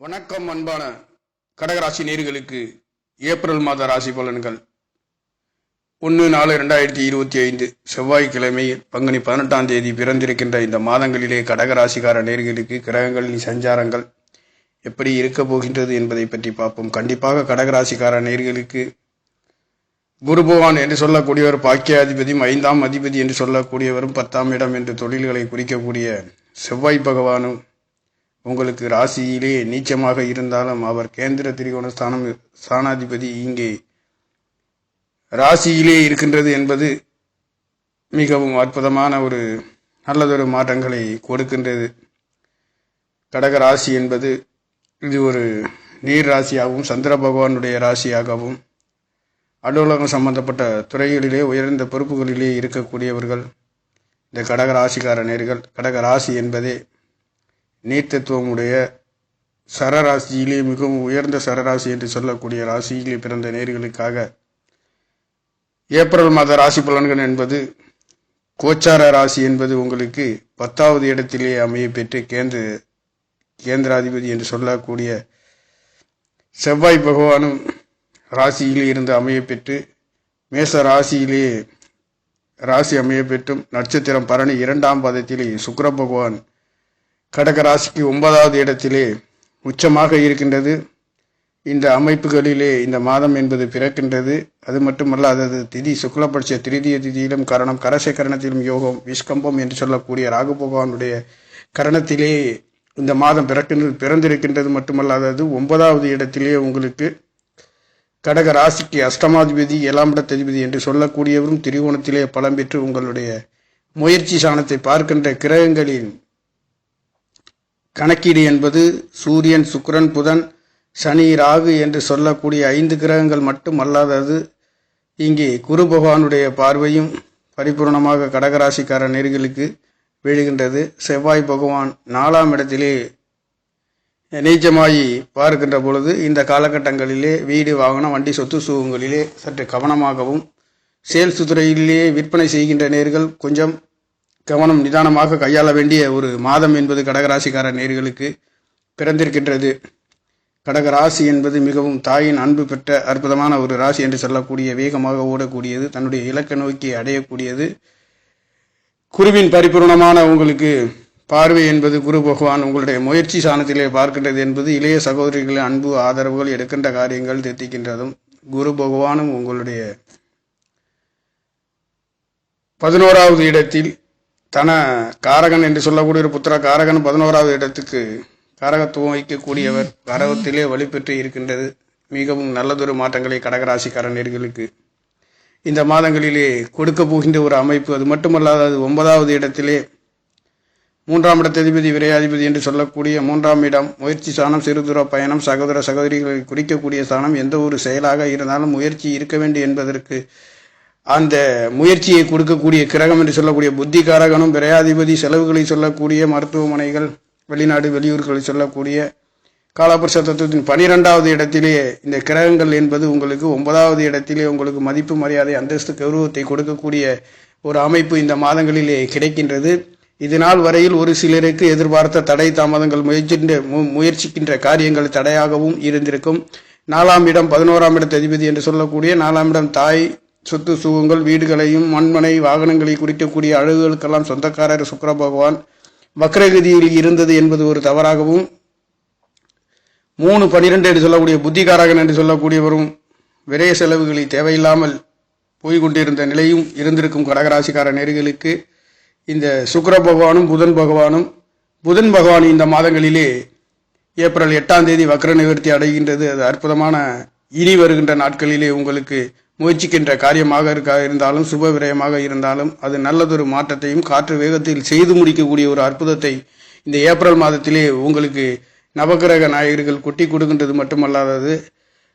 வணக்கம் அன்பான கடகராசி நேர்களுக்கு ஏப்ரல் மாத ராசி பலன்கள். ஒன்று நாலு ரெண்டாயிரத்தி இருபத்தி ஐந்து செவ்வாய்க்கிழமை பங்குனி பதினெட்டாம் தேதி பிறந்திருக்கின்ற இந்த மாதங்களிலே கடகராசிக்கார நேர்களுக்கு கிரகங்களின் சஞ்சாரங்கள் எப்படி இருக்கப் போகின்றது என்பதை பற்றி பார்ப்போம். கண்டிப்பாக கடகராசிக்கார நேர்களுக்கு குரு பகவான் என்று சொல்லக்கூடியவர் பாக்கியாதிபதியும் ஐந்தாம் அதிபதி என்று சொல்லக்கூடியவரும் பத்தாம் இடம் என்று தொழில்களை குறிக்கக்கூடிய செவ்வாய் பகவானும் உங்களுக்கு ராசியிலே நீச்சமாக இருந்தாலும் அவர் கேந்திர திரிகோண ஸ்தானம் ஸ்தானாதிபதி இங்கே. ராசியிலே இருக்கின்றது என்பது மிகவும் அற்புதமான ஒரு நல்லதொரு மாற்றங்களை கொடுக்கின்றது. கடக ராசி என்பது இது ஒரு நீர் ராசியாகவும் சந்திர பகவானுடைய ராசியாகவும் அலுவலகம் சம்பந்தப்பட்ட துறைகளிலே உயர்ந்த பொறுப்புகளிலே இருக்கக்கூடியவர்கள். இந்த கடக ராசிக்கார நேர்கள் கடக ராசி என்பதே நீர்த்தத்துவமுடைய சரராசியிலே மிகவும் உயர்ந்த சரராசி என்று சொல்லக்கூடிய ராசியிலே பிறந்த நேர்களுக்காக ஏப்ரல் மாத ராசி பலன்கள் என்பது கோச்சார ராசி என்பது உங்களுக்கு பத்தாவது இடத்திலே அமைய பெற்று கேந்திர கேந்திராதிபதி என்று சொல்லக்கூடிய செவ்வாய் பகவானும் ராசியிலே இருந்து அமைய பெற்று மேச ராசியிலே ராசி அமைய பெற்றும் நட்சத்திரம் பரணி இரண்டாம் பாதத்திலே சுக்கர பகவான் கடக ராசிக்கு ஒன்பதாவது இடத்திலே உச்சமாக இருக்கின்றது. இந்த அமைப்புகளிலே இந்த மாதம் என்பது பிறக்கின்றது. அது மட்டுமல்ல அதது திதி சுக்லபட்ச திருதிய திதியிலும் கரணம் கரசேகரணத்திலும் யோகம் விஷ்கம்பம் என்று சொல்லக்கூடிய ராகு பகவானுடைய கரணத்திலே இந்த மாதம் பிறக்கின்றது பிறந்திருக்கின்றது மட்டுமல்லாதது ஒன்பதாவது இடத்திலே உங்களுக்கு கடக ராசிக்கு அஷ்டமாதிபதி ஏழாம் இடத்ததிபதி என்று சொல்லக்கூடியவரும் திரிகோணத்திலே பலம் பெற்று உங்களுடைய முயற்சி சாணத்தை பார்க்கின்ற கிரகங்களின் கணக்கீடு என்பது சூரியன் சுக்கிரன் புதன் சனி ராகு என்று சொல்லக்கூடிய ஐந்து கிரகங்கள் மட்டும் அல்லாதது இங்கே குரு பகவானுடைய பார்வையும் பரிபூர்ணமாக கடகராசிக்கார நேர்களுக்கு விழுகின்றது. செவ்வாய் பகவான் நாலாம் இடத்திலே நீச்சமாகி பார்க்கின்ற பொழுது இந்த காலகட்டங்களிலே வீடு வாகனம் வண்டி சொத்து சுகங்களிலே சற்று கவனமாகவும் சேல்ஸ் துறையிலேயே விற்பனை செய்கின்ற நேர்கள் கொஞ்சம் கவனம் நிதானமாக கையாள வேண்டிய ஒரு மாதம் என்பது கடகராசிக்கார நேர்களுக்கு பிறந்திருக்கின்றது. கடகராசி என்பது மிகவும் தாயின் அன்பு பெற்ற அற்புதமான ஒரு ராசி என்று சொல்லக்கூடிய வேகமாக ஓடக்கூடியது தன்னுடைய இலக்க நோக்கி அடையக்கூடியது. குருவின் பரிபூர்ணமான உங்களுக்கு பார்வை என்பது குரு பகவான் உங்களுடைய முயற்சி சாணத்திலே பார்க்கின்றது என்பது இளைய சகோதரிகளின் அன்பு ஆதரவுகள் எடுக்கின்ற காரியங்கள் தித்திக்கின்றதும் குரு பகவானும் உங்களுடைய பதினோராவது இடத்தில் தன காரகன் என்று சொல்லக்கூடிய ஒரு புத்திர காரகன் பதினோராவது இடத்துக்கு காரகத்துவம் வைக்கக்கூடியவர் காரகத்திலே வலுப்பெற்று இருக்கின்றது. மிகவும் நல்லதொரு மாற்றங்களை கடகராசிக்காரர்களுக்கு இந்த மாதங்களிலே கொடுக்க போகின்ற ஒரு அமைப்பு. அது மட்டுமல்லாது அது ஒன்பதாவது இடத்திலே மூன்றாம் இடத்ததிபதி விரையாதிபதி என்று சொல்லக்கூடிய மூன்றாம் இடம் முயற்சி சாணம் சிறுதூர பயணம் சகோதர சகோதரிகளை குறிக்கக்கூடிய சாணம் எந்த ஒரு செயலாக இருந்தாலும் முயற்சி இருக்க வேண்டும் என்பதற்கு அந்த முயற்சியை கொடுக்கக்கூடிய கிரகம் என்று சொல்லக்கூடிய புத்திகாரகனும் பிரயாதிபதி செலவுகளை சொல்லக்கூடிய மருத்துவமனைகள் வெளிநாடு வெளியூர்களை சொல்லக்கூடிய காலபுருஷ தத்துவத்தின் பனிரெண்டாவது இடத்திலே இந்த கிரகங்கள் என்பது உங்களுக்கு ஒன்பதாவது இடத்திலே உங்களுக்கு மதிப்பு மரியாதை அந்தஸ்து கௌரவத்தை கொடுக்கக்கூடிய ஒரு அமைப்பு இந்த மாதங்களிலே கிடைக்கின்றது. இதனால் வரையில் ஒரு சிலருக்கு எதிர்பார்த்த தடை தாமதங்கள் முயற்சின்ற மு- முயற்சிக்கின்ற காரியங்கள் தடையாகவும் இருந்திருக்கும். நாலாம் இடம் பதினோராம் இடத்து அதிபதி என்று சொல்லக்கூடிய நாலாம் இடம் தாய் சொத்து சுகங்கள் வீடுகளையும் மண்மனை வாகனங்களை குறிக்கக்கூடிய அழகுகளுக்கெல்லாம் சொந்தக்காரர் சுக்கர பகவான் வக்ரகதியில் இருந்தது என்பது ஒரு தவறாகவும் மூணு பனிரெண்டு என்று சொல்லக்கூடிய புத்திகாரகன் என்று சொல்லக்கூடியவரும் விரைய செலவுகளை தேவையில்லாமல் போய்கொண்டிருந்த நிலையும் இருந்திருக்கும் கடகராசிக்கார நேர்களுக்கு இந்த சுக்கர பகவானும் புதன் பகவானும் புதன் பகவான் இந்த மாதங்களிலே ஏப்ரல் எட்டாம் தேதி வக்ர நிவர்த்தி அடைகின்றது. அது அற்புதமான இனி வருகின்ற நாட்களிலே உங்களுக்கு முயற்சிக்கின்ற காரியமாக இருக்க இருந்தாலும் சுப விரயமாக இருந்தாலும் அது நல்லதொரு மாற்றத்தையும் காற்று வேகத்தில் செய்து முடிக்கக்கூடிய ஒரு அற்புதத்தை இந்த ஏப்ரல் மாதத்திலே உங்களுக்கு நவகிரக நாயகர்கள் கொட்டி கொடுக்கின்றது மட்டுமல்லாதது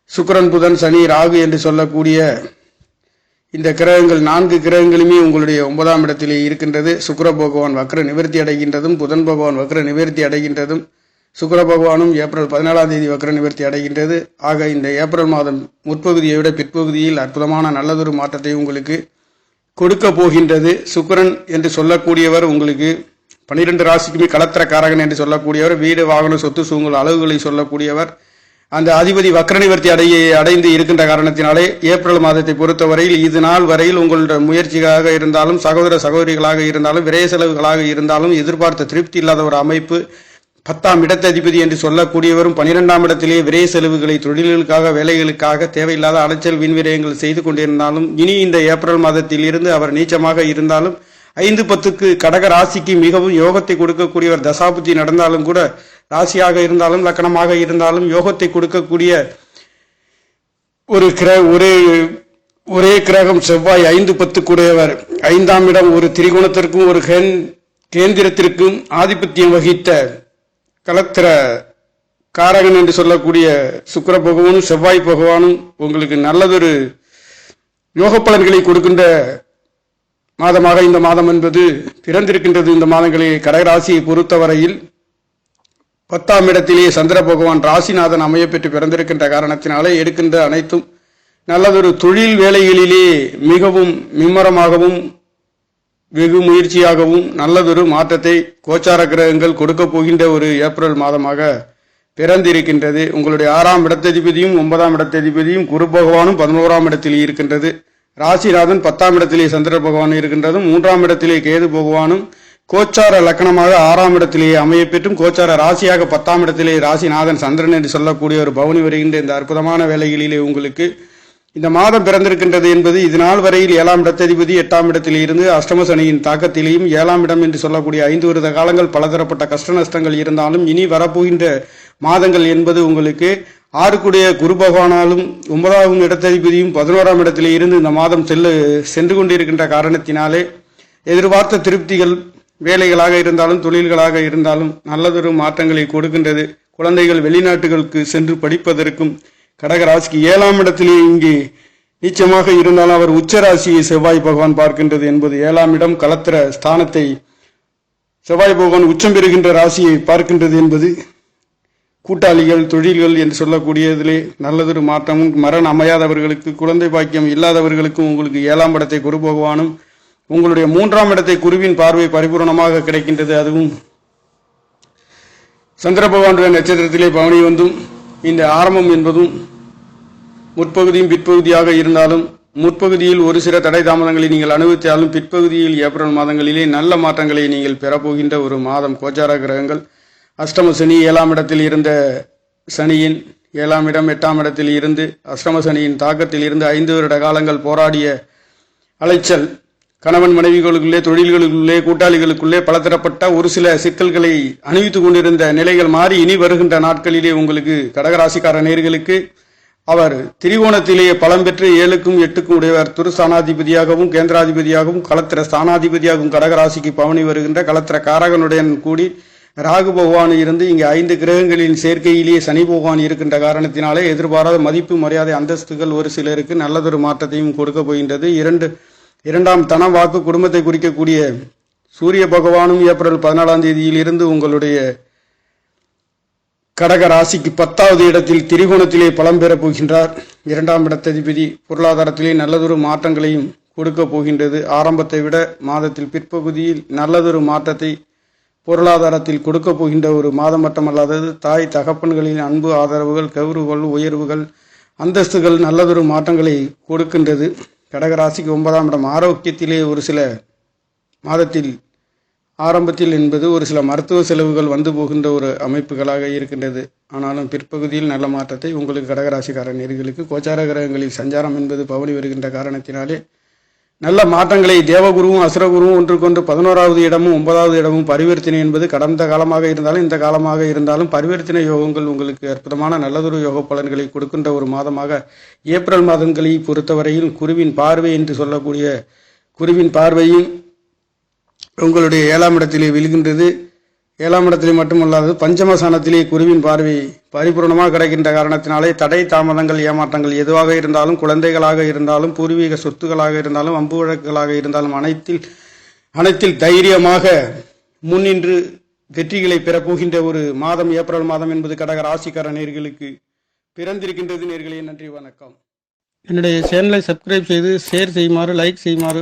சுக்கரன் புதன் சனி ராகு என்று சொல்லக்கூடிய இந்த கிரகங்கள் நான்கு கிரகங்களுமே உங்களுடைய ஒன்பதாம் இடத்திலே இருக்கின்றது. சுக்கர பகவான் வக்ர நிவர்த்தி அடைகின்றதும் புதன் பகவான் வக்ர நிவர்த்தி அடைகின்றதும் சுக்கர பகவானும் ஏப்ரல் பதினேழாம் தேதி வக்ர நிவர்த்தி அடைகின்றது. ஆக இந்த ஏப்ரல் மாதம் முற்பகுதியை விட பிற்பகுதியில் அற்புதமான நல்லதொரு மாற்றத்தை உங்களுக்கு கொடுக்க போகின்றது. சுக்கரன் என்று சொல்லக்கூடியவர் உங்களுக்கு பன்னிரெண்டு ராசிக்குமே கலத்திரக்காரகன் காரகன் என்று சொல்லக்கூடியவர். வீடு வாகன சொத்து சூங்கல் அளவுகளை சொல்லக்கூடியவர். அந்த அதிபதி வக்ர நிவர்த்தி அடைய அடைந்து இருக்கின்ற காரணத்தினாலே ஏப்ரல் மாதத்தை பொறுத்தவரையில் இது நாள் வரையில் உங்களுடைய முயற்சியாக இருந்தாலும் சகோதர சகோதரிகளாக இருந்தாலும் விரைய செலவுகளாக இருந்தாலும் எதிர்பார்த்த திருப்தி இல்லாத ஒரு அமைப்பு பத்தாம் இடத்ததிபதி என்று சொல்லக்கூடியவரும் பனிரெண்டாம் இடத்திலே விரைய செலவுகளை தொழில்களுக்காக வேலைகளுக்காக தேவையில்லாத அலைச்சல் விண்விரயங்கள் செய்து கொண்டிருந்தாலும் இனி இந்த ஏப்ரல் மாதத்தில் இருந்து அவர் நீச்சமாக இருந்தாலும் ஐந்து பத்துக்கு கடக ராசிக்கு மிகவும் யோகத்தை கொடுக்கக்கூடியவர் தசாபுத்தி நடந்தாலும் கூட ராசியாக இருந்தாலும் லக்கணமாக இருந்தாலும் யோகத்தை கொடுக்கக்கூடிய ஒரு கிர ஒரே ஒரே கிரகம் செவ்வாய் ஐந்து பத்துக்குடையவர். ஐந்தாம் இடம் ஒரு திரிகோணத்திற்கும் ஒரு கேந்திரத்திற்கும் ஆதிபத்தியம் வகித்த கலத்திர காரகன் என்று சொல்லக்கூடிய சுக்கர பகவானும் செவ்வாய் பகவானும் உங்களுக்கு நல்லதொரு யோக பலன்களை கொடுக்கின்ற மாதமாக இந்த மாதம் என்பது பிறந்திருக்கின்றது. இந்த மாதங்களில் கடகராசியை பொறுத்தவரையில் பத்தாம் இடத்திலே சந்திர பகவான் ராசிநாதன் அமைய பெற்று பிறந்திருக்கின்ற காரணத்தினாலே எடுக்கின்ற அனைத்தும் நல்லதொரு தொழில் வேலைகளிலே மிகவும் மும்மரமாகவும் வெகு முயற்சியாகவும் நல்லதொரு மாற்றத்தை கோச்சார கிரகங்கள் கொடுக்க போகின்ற ஒரு ஏப்ரல் மாதமாக பிறந்திருக்கின்றது. உங்களுடைய ஆறாம் இடத்ததிபதியும் ஒன்பதாம் இடத்ததிபதியும் குரு பகவானும் பதினோராம் இடத்தில் இருக்கின்றது. ராசிநாதன் பத்தாம் இடத்திலே சந்திர பகவான் இருக்கின்றதும் மூன்றாம் இடத்திலே கேது பகவானும் கோச்சார லக்கணமாக ஆறாம் இடத்திலேயே அமைய பெற்றும் கோச்சார ராசியாக பத்தாம் இடத்திலே ராசிநாதன் சந்திரன் என்று சொல்லக்கூடிய ஒரு பவனி வருகின்ற இந்த அற்புதமான வேலைகளிலே உங்களுக்கு இந்த மாதம் பிறந்திருக்கின்றது என்பது இது நாள் வரையில் ஏழாம் இடத்ததிபதி எட்டாம் இடத்தில் இருந்து அஷ்டம சனியின் தாக்கத்திலேயும் ஏழாம் இடம் என்று சொல்லக்கூடிய ஐந்து வருட காலங்கள் பலதரப்பட்ட கஷ்ட நஷ்டங்கள் இருந்தாலும் இனி வரப்போகின்ற மாதங்கள் என்பது உங்களுக்கு ஆறுக்குடைய குரு பகவானாலும் ஒன்பதாம் இடத்ததிபதியும் பதினோராம் இடத்திலே இருந்து இந்த மாதம் செல்லு சென்று கொண்டிருக்கின்ற காரணத்தினாலே எதிர்பார்த்த திருப்திகள் வேலைகளாக இருந்தாலும் தொழில்களாக இருந்தாலும் நல்லதொரு மாற்றங்களை கொடுக்கின்றது. குழந்தைகள் வெளிநாட்டுகளுக்கு சென்று படிப்பதற்கும் கடகராசிக்கு ஏழாம் இடத்திலே இங்கே நீச்சமாக இருந்தாலும் அவர் உச்சராசியை செவ்வாய் பகவான் பார்க்கின்றது என்பது ஏழாம் இடம் கலத்திர ஸ்தானத்தை செவ்வாய் பகவான் உச்சம் பெறுகின்ற ராசியை பார்க்கின்றது என்பது கூட்டாளிகள் தொழில்கள் என்று சொல்லக்கூடியதிலே நல்லதொரு மாற்றமும் மரணம் அமையாதவர்களுக்கு குழந்தை பாக்கியம் இல்லாதவர்களுக்கும் உங்களுக்கு ஏழாம் இடத்தை குரு பகவானும் உங்களுடைய மூன்றாம் இடத்தை குருவின் பார்வை பரிபூரணமாக கிடைக்கின்றது. அதுவும் சந்திர பகவானுடைய நட்சத்திரத்திலே பவனி வந்தும் இந்த ஆரம்பம் என்பதும் முற்பகுதியும் பிற்பகுதியாக இருந்தாலும் முற்பகுதியில் ஒரு சில தடை தாமதங்களை நீங்கள் அனுபவித்தாலும் பிற்பகுதியில் ஏப்ரல் மாதங்களிலே நல்ல மாற்றங்களை நீங்கள் பெறப்போகின்ற ஒரு மாதம் கோச்சார கிரகங்கள். அஷ்டம சனி ஏழாம் இடத்தில் இருந்த சனியின் ஏழாம் இடம் எட்டாம் இடத்தில் இருந்து அஷ்டம சனியின் தாக்கத்தில் இருந்து ஐந்து வருட காலங்கள் போராடிய அலைச்சல் கணவன் மனைவிகளுக்குள்ளே தொழில்களுக்குள்ளே கூட்டாளிகளுக்குள்ளே பலதரப்பட்ட ஒரு சில சிக்கல்களை அணிவித்துக் கொண்டிருந்த நிலைகள் மாறி இனி வருகின்ற நாட்களிலே உங்களுக்கு கடகராசிக்கார நேர்களுக்கு அவர் திரிகோணத்திலேயே பலம் பெற்று ஏழுக்கும் எட்டுக்கும் உடையவர் துரு ஸ்தானாதிபதியாகவும் கேந்திராதிபதியாகவும் களத்திர ஸ்தானாதிபதியாகவும் கடகராசிக்கு பவனி வருகின்ற களத்திர காரகனுடன் கூடி ராகு பகவான் இருந்து இங்கே ஐந்து கிரகங்களின் சேர்க்கையிலேயே சனி பகவான் இருக்கின்ற காரணத்தினாலே எதிர்பாராத மதிப்பு மரியாதை அந்தஸ்துகள் ஒரு சிலருக்கு நல்லதொரு மாற்றத்தையும் கொடுக்க போகின்றது. இரண்டு இரண்டாம் தன வாக்கு குடும்பத்தை குறிக்கக்கூடிய சூரிய பகவானும் ஏப்ரல் பதினாலாம் தேதியில் இருந்து உங்களுடைய கடக ராசிக்கு பத்தாவது இடத்தில் திரிகோணத்திலே பலம் பெறப் போகின்றார். இரண்டாம் இடத்ததிபதி பொருளாதாரத்திலே நல்லதொரு மாற்றங்களையும் கொடுக்கப் போகின்றது. ஆரம்பத்தை விட மாதத்தில் பிற்பகுதியில் நல்லதொரு மாற்றத்தை பொருளாதாரத்தில் கொடுக்க போகின்ற ஒரு மாதம் மட்டுமல்லாதது தாய் தகப்பன்களின் அன்பு ஆதரவுகள் கௌரவுகள் உயர்வுகள் அந்தஸ்துகள் நல்லதொரு மாற்றங்களை கொடுக்கின்றது. கடகராசிக்கு ஒன்பதாம் இடம் ஆரோக்கியத்திலே ஒரு சில மாதத்தில் ஆரம்பத்தில் என்பது ஒரு சில மருத்துவ செலவுகள் வந்து போகின்ற ஒரு அமைப்புகளாக இருக்கின்றது. ஆனாலும் பிற்பகுதியில் நல்ல மாற்றத்தை உங்களுக்கு கடகராசிக்கார நேர்களுக்கு கோச்சார கிரகங்களில் சஞ்சாரம் என்பது பவனி வருகின்ற காரணத்தினாலே நல்ல மாற்றங்களை தேவகுருவும் அசுரகுருவும் ஒன்றுக்கொன்று பதினோராவது இடமும் ஒன்பதாவது இடமும் பரிவர்த்தனை என்பது கடந்த காலமாக இருந்தாலும் இந்த காலமாக இருந்தாலும் பரிவர்த்தனை யோகங்கள் உங்களுக்கு அற்புதமான நல்லதொரு யோக பலன்களை கொடுக்கின்ற ஒரு மாதமாக ஏப்ரல் மாதங்களை பொறுத்தவரையில் குருவின் பார்வை என்று சொல்லக்கூடிய குருவின் பார்வையும் உங்களுடைய ஏழாம் இடத்திலே விழுகின்றது. ஏழாம் இடத்திலே மட்டுமல்லாது பஞ்சமசானத்திலே குருவின் பார்வை பரிபூர்ணமாக கிடைக்கின்ற காரணத்தினாலே தடை தாமதங்கள் ஏமாற்றங்கள் எதுவாக இருந்தாலும் குழந்தைகளாக இருந்தாலும் பூர்வீக சொத்துக்களாக இருந்தாலும் அம்பு வழக்குகளாக இருந்தாலும் அனைத்தில் அனைத்தில் தைரியமாக முன்னின்று வெற்றிகளை பெறப்போகின்ற ஒரு மாதம் ஏப்ரல் மாதம் என்பது கடக ராசிக்கார நேர்களுக்கு பிறந்திருக்கின்றது நேர்களே. நன்றி வணக்கம். என்னுடைய சேனலை சப்ஸ்கிரைப் செய்து ஷேர் செய்யுமாறு லைக் செய்யுமாறு